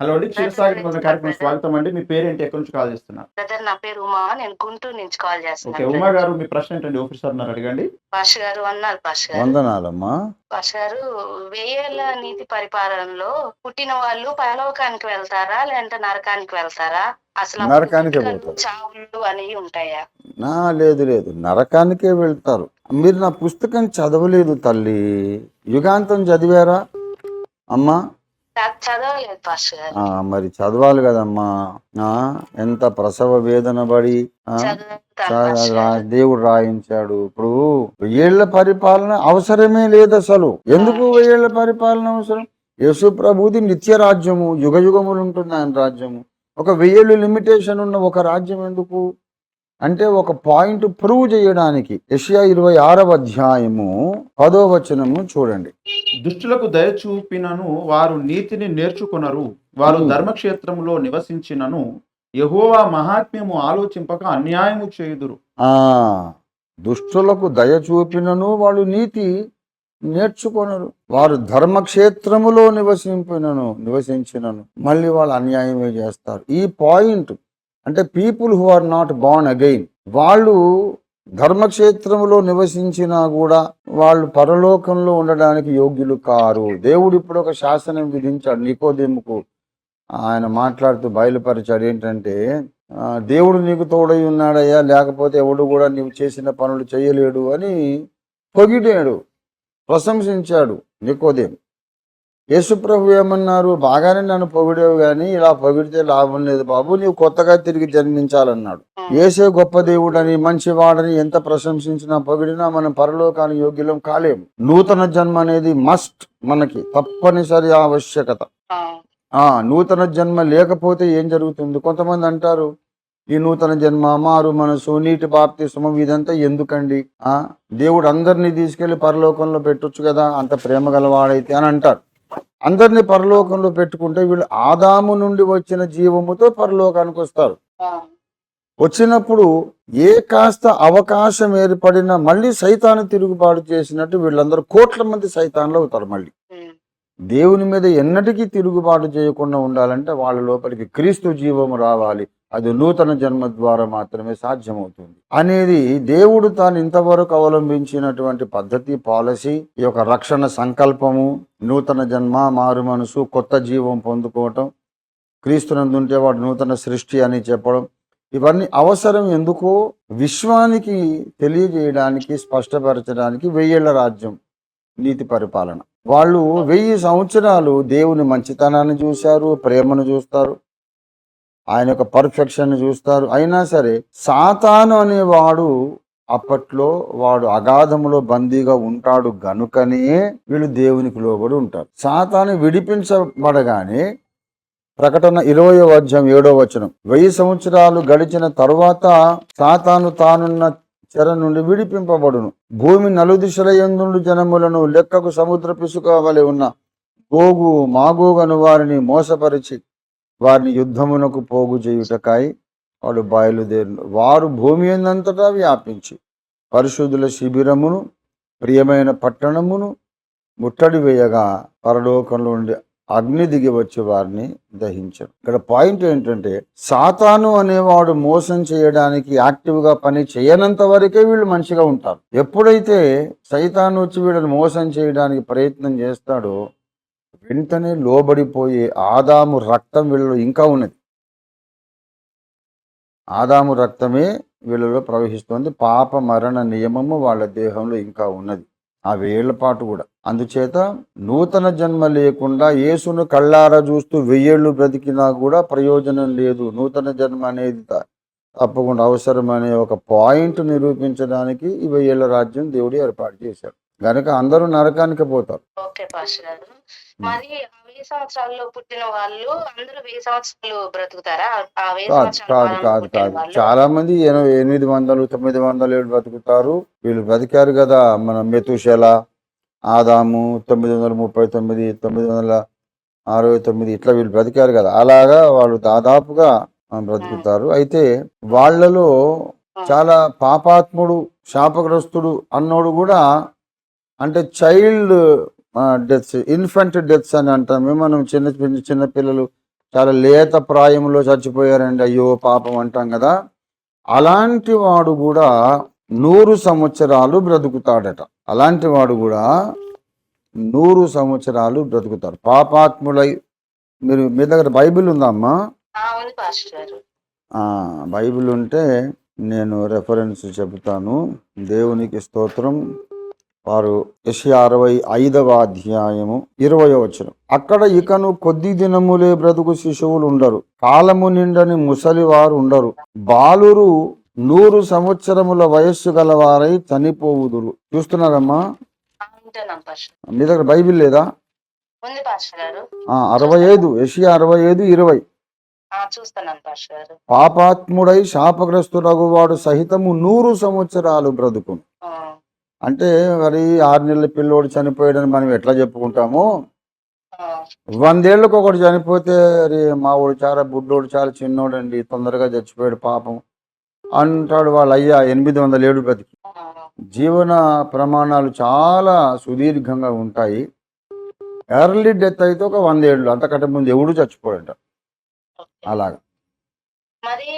Hello అండి క్షీరసాగర్ మన కార్యక్రమం స్వాగతం అండి. మీ పేరేంటి? ఎక్కడి నుంచి కాల్ చేస్తున్నారు? బ్రదర్ నా పేరు ఉమా. నేను గుంటూరు నుంచి కాల్ ఓకే చేస్తున్నాను ఉమా గారు మీ ప్రశ్న ఏంటండి? ఆఫీసర్ ఉన్నారు అడగండి. పాష గారు అన్నారు పాష గారు. వందనాలమ్మా. పాష గారు వెయ్యేళ్ళ నీతి పరిపాలనలో పుట్టిన వాళ్ళు పరలోకానికి వెళ్తారా లేదంటే నరకానికి వెళ్తారా? అసలు నరకానికే పుట్టుకలు, పోతారు. చావులు అనేవి ఉంటాయా? నా లేదు లేదు. నరకానికే వెళ్తారు. మీరు నా పుస్తకం చదవలేదు తల్లి. యుగాంతం చదివారా? అమ్మా మరి చదవాలి కదమ్మా. ఆ, ఎంత ప్రసవ వేదన పడి. దేవుడు రాయించాడు. ఇప్పుడు వెయ్యేళ్ళ పరిపాలన అవసరమే లేదు అసలు. ఎందుకు వెయ్యేళ్ళ పరిపాలన అవసరం? యేసు ప్రభుది నిత్య రాజ్యము యుగ యుగములు ఉంటుంది ఆయన రాజ్యము. ఒక వెయ్యేళ్ళు లిమిటేషన్ ఉన్న ఒక రాజ్యం ఎందుకు? అంటే ఒక పాయింట్ ప్రూవ్ చేయడానికి యెషయా ఇరవై ఆరవ అధ్యాయము పదో వచనము చూడండి. దుష్టులకు దయ చూపినను వారు నీతిని నేర్చుకొనరు వారు. ధర్మక్షేత్రములో నివసించినను. యెహోవా మహాత్మ్యము ఆలోచింపక అన్యాయము చేయుదురు. ఆ దుష్టులకు దయ చూపినను వాళ్ళు నీతి నేర్చుకొనరు. వారు ధర్మక్షేత్రములో నివసింపినను నివసించినను. మళ్ళీ వాళ్ళు అన్యాయమే చేస్తారు. ఈ పాయింట్ అంటే people who are not born again వాళ్ళు ధర్మక్షేత్రంలో నివసించినా కూడా వాళ్ళు పరలోకంలో ఉండడానికి యోగ్యులు కారు. దేవుడు ఇప్పుడు ఒక శాసనం విధించాడు నికోదేముకు. ఆయన మాట్లాడుతూ బయలుపరిచాడు ఏంటంటే దేవుడు నీకు తోడై ఉన్నాడయ్యా లేకపోతే ఎవడు కూడా నీవు చేసిన పనులు చేయలేడు అని పొగిడాడు ప్రశంసించాడు నికోదేము. యేసుప్రభు ఏమన్నారు? బాగానే నన్ను పొగిడేవు కానీ ఇలా పొగిడితే లాభం లేదు బాబు నీవు కొత్తగా తిరిగి జన్మించాలన్నాడు. ఏసే గొప్ప దేవుడని మంచివాడని ఎంత ప్రశంసించినా పొగిడినా మనం పరలోకానికి యోగ్యులం కాలేం నూతన జన్మ అనేది మస్ట్ మనకి తప్పనిసరి ఆవశ్యకత. ఆ, ఆ నూతన జన్మ లేకపోతే ఏం జరుగుతుంది? కొంతమంది అంటారు ఈ నూతన జన్మ మారు మనసు నీటి బాప్తి సుమం ఇదంతా ఎందుకండి? ఆ దేవుడు అందరినీ తీసుకెళ్ళి పరలోకంలో పెట్టొచ్చు కదా అంత ప్రేమ గలవాడైతే అని అంటారు. అందరినీ పరలోకంలో పెట్టుకుంటే వీళ్ళు ఆదాము నుండి వచ్చిన జీవముతో పరలోకానికి వస్తారు. వచ్చినప్పుడు ఏ కాస్త అవకాశం ఏర్పడినా మళ్ళీ సైతాన్ని తిరుగుబాటు చేసినట్టు వీళ్ళందరూ కోట్ల మంది సైతాన్లు అవుతారు మళ్ళీ. దేవుని మీద ఎన్నటికీ తిరుగుబాటు చేయకుండా ఉండాలంటే వాళ్ళ లోపలికి క్రీస్తు జీవము రావాలి. అది నూతన జన్మ ద్వారా మాత్రమే సాధ్యమవుతుంది. అనేది దేవుడు తాను ఇంతవరకు అవలంబించినటువంటి పద్ధతి పాలసీ ఈ యొక్క రక్షణ సంకల్పము నూతన జన్మ మారు మనసు కొత్త జీవం పొందుకోవటం క్రీస్తునందుంటే వాడు నూతన సృష్టి అని చెప్పడం ఇవన్నీ అవసరం ఎందుకో విశ్వానికి తెలియజేయడానికి స్పష్టపరచడానికి వెయ్యేళ్ళ రాజ్యం నీతి పరిపాలన. వాళ్ళు వెయ్యి సంవత్సరాలు దేవుని మంచితనాన్ని చూశారు ప్రేమను చూస్తారు ఆయన యొక్క పర్ఫెక్షన్ చూస్తారు. అయినా సరే సాతాను అనేవాడు అప్పట్లో వాడు అగాధములో బందీగా ఉంటాడు గనుకనే వీళ్ళు దేవునికి లోబడి ఉంటారు. సాతాను విడిపించబడగానే ప్రకటన ఇరవై అధ్యాయం ఏడో వచనం వెయ్యి సంవత్సరాలు గడిచిన తరువాత సాతాను తానున్న చెర నుండి విడిపింపబడును. భూమి నలుదిశల ఎందుండు జనములను లెక్కకు సముద్ర పిసుక వలె ఉన్న గోగు మాగోగను వారిని మోసపరిచి వారిని యుద్ధమునకు పోగు చేయుటకాయి వాడు బయలుదేరు వారు భూమి ఎందంతటా వ్యాపించి పరిశుద్ధుల శిబిరమును ప్రియమైన పట్టణమును ముట్టడి వేయగా పరలోకంలో ఉండి అగ్ని దిగి వచ్చి వారిని దహించరు ఇక్కడ పాయింట్ ఏంటంటే సాతాను అనేవాడు మోసం చేయడానికి యాక్టివ్గా పని చేయనంత వరకే వీళ్ళు మంచిగా ఉంటారు. ఎప్పుడైతే సైతాను వచ్చి వీళ్ళని మోసం చేయడానికి ప్రయత్నం చేస్తాడో వెంటనే లోబడిపోయే ఆదాము రక్తం వీళ్ళలో ఇంకా ఉన్నది. ఆదాము రక్తమే వీళ్ళలో ప్రవహిస్తుంది. పాప మరణ నియమము వాళ్ళ దేహంలో ఇంకా ఉన్నది. ఆ వేళ్ళ పాటు కూడా. అందుచేత నూతన జన్మ లేకుండా యేసును కళ్ళారా చూస్తూ వెయ్యేళ్ళు బ్రతికినా కూడా ప్రయోజనం లేదు. నూతన జన్మ అనేది త- తప్పకుండా అవసరం అనే ఒక పాయింట్ నిరూపించడానికి ఈ వెయ్యేళ్ళ రాజ్యం దేవుడు ఏర్పాటు చేశాడు. కనుక అందరూ నరకానికి పోతారు. పాష గారు మరి ఆ వెయ్యి సంవత్సరాల్లో పుట్టిన వాళ్ళు అందరూ వెయ్యి సంవత్సరాలు బ్రతుకుతారా? ఆ వెయ్యి కాదు కాదు కాదు? చాలా మంది ఎన- ఎనిమిది వందలు తొమ్మిది వందలు ఏడు బతుకుతారు వీళ్ళు బతికారు కదా మన మెతుషెల ఆదాము తొమ్మిది వందల ముప్పై తొమ్మిది తొమ్మిది వందల అరవై తొమ్మిది ఇట్లా వీళ్ళు బ్రతికారు కదా. అలాగా వాళ్ళు దాదాపుగా బ్రతుకుతారు. అయితే వాళ్ళలో చాలా పాపాత్ముడు శాపగ్రస్తుడు అన్నోడు కూడా అంటే చైల్డ్ డెత్స్ ఇన్ఫెంట్ డెత్స్ అని అంటాం. మనం చిన్న చిన్న చిన్న పిల్లలు చాలా లేత ప్రాయంలో చచ్చిపోయారండి. అయ్యో పాపం అంటాం కదా. అలాంటి వాడు కూడా నూరు సంవత్సరాలు బ్రతుకుతాడట. అలాంటి వాడు కూడా నూరు సంవత్సరాలు బ్రతుకుతాడు. పాపాత్ములై మీరు మీ దగ్గర బైబిల్ ఉందమ్మా బైబిల్ ఉంటే నేను రెఫరెన్స్ చెబుతాను. దేవునికి స్తోత్రం. వారు యెషయా అరవై ఐదవ అధ్యాయము ఇరవై వచనం. అక్కడ ఇకను కొద్ది దినములే బ్రతుకు శిశువులు ఉండరు. కాలము నిండని ముసలి వారు ఉండరు. బాలురు నూరు సంవత్సరముల వయస్సు గలవారై చనిపోవుదురు. చూస్తున్నారమ్మా? మీ దగ్గర బైబిల్ లేదా? అరవై ఐదు యెషయా అరవై ఐదు ఇరవై. పాపాత్ముడై శాపగ్రస్తుడగువాడు సహితము నూరు సంవత్సరాలు బ్రతుకును. ఆ, అంటే మరి ఆరు నెలల పిల్లోడు చనిపోయాడని మనం ఎట్లా చెప్పుకుంటాము? వందేళ్ళకు ఒకటి చనిపోతే అరే మా వాడు చాలా బుడ్డోడు చాలా చిన్నోడండి తొందరగా చచ్చిపోయాడు పాపం. అంటాడు వాళ్ళ అయ్యా ఎనిమిది వందల ఏడు బ్రతికి జీవన ప్రమాణాలు చాలా సుదీర్ఘంగా ఉంటాయి. ఎర్లీ డెత్ అయితే ఒక వందేళ్ళు అంతకంటే ముందు ఎవడు చచ్చిపోయాడు అలాగా. మరి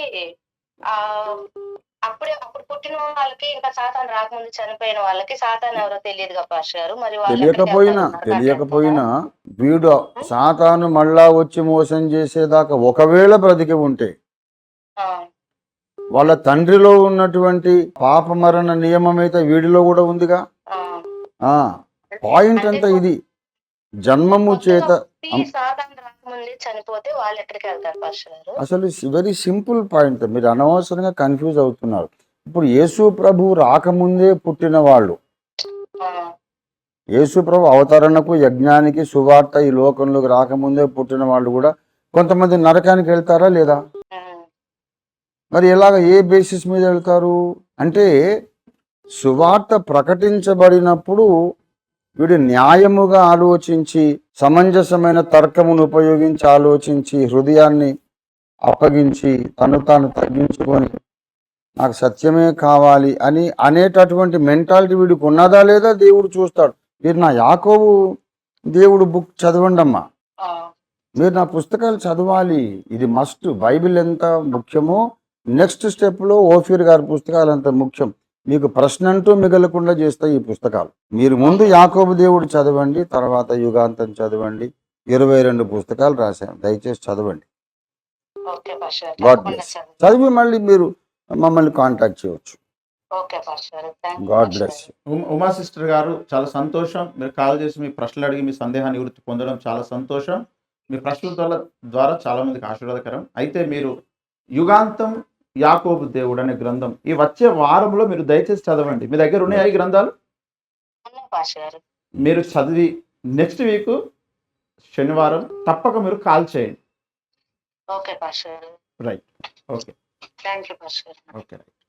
అప్పుడే అప్పుడు పుట్టిన వాళ్ళకి ఇంకా సాతాన్ రాకముందు చనిపోయిన వాళ్ళకి సాతాన్ ఎవరో తెలియదుగా పాస్టర్ గారు. మరి తెలియకపోయినా? తెలియకపోయినా వీడు సాతాను మళ్ళా వచ్చి మోసం చేసేదాకా ఒకవేళ బ్రతికి ఉంటే వాళ్ళ తండ్రిలో ఉన్నటువంటి పాప మరణ నియమం అయితే వీడిలో కూడా ఉందిగా. పాయింట్ అంతా ఇది. జన్మము చేత సాతాన్ రాకముందే చనిపోతే వాళ్ళు ఎక్కడికి వెళ్తారు పాస్టర్ అసలు వెరీ సింపుల్ పాయింట్. మీరు అనవసరంగా కన్ఫ్యూజ్ అవుతున్నారు. ఇప్పుడు యేసు ప్రభు రాకముందే పుట్టిన వాళ్ళు. యేసు ప్రభు అవతరణకు యజ్ఞానికి సువార్త ఈ లోకంలోకి రాకముందే పుట్టిన వాళ్ళు కూడా కొంతమంది నరకానికి వెళ్తారా లేదా? మరి ఎలాగ ఏ బేసిస్ మీద వెళ్తారు? అంటే సువార్త ప్రకటించబడినప్పుడు వీడు న్యాయముగా ఆలోచించి సమంజసమైన తర్కమును ఉపయోగించి ఆలోచించి హృదయాన్ని అప్పగించి తను తాను తగ్గించుకొని నాకు సత్యమే కావాలి అని అనేటటువంటి మెంటాలిటీ వీడికి ఉన్నదా లేదా దేవుడు చూస్తాడు. మీరు నా యాకోబు దేవుడు బుక్ చదవండి అమ్మా మీరు నా పుస్తకాలు చదవాలి. ఇది మస్ట్. బైబిల్ ఎంత ముఖ్యమో నెక్స్ట్ స్టెప్లో ఓఫీర్ గారి పుస్తకాలు ఎంత ముఖ్యం. మీకు ప్రశ్న అంటూ మిగలకుండా చేస్తాయి ఈ పుస్తకాలు. మీరు ముందు యాకోబు దేవుడు చదవండి తర్వాత యుగాంతం చదవండి ఇరవై రెండు పుస్తకాలు రాశాను. దయచేసి చదవండి. God bless. చదువు. మళ్ళీ మీరు మమ్మల్ని కాంటాక్ట్ చేయవచ్చు గాడ్ బ్లెస్. ఉమ- సిస్టర్ గారు చాలా సంతోషం. మీరు కాల్ చేసి మీ ప్రశ్నలు అడిగి మీ సందేహాన్ని నివృత్తి పొందడం చాలా సంతోషం. మీ ప్రశ్నల ద్వారా ద్వారా చాలా మందికి ఆశీర్వాదకరం. అయితే మీరు యుగాంతం యాకోబు దేవుడు అనే గ్రంథం. ఈ వచ్చే వారంలో మీరు దయచేసి చదవండి. మీ దగ్గర ఉన్నాయి ఈ గ్రంథాలు? మీరు చదివి నెక్స్ట్ వీక్ శనివారం తప్పక మీరు కాల్ చేయండి. Okay right. Okay. Thank you okay right.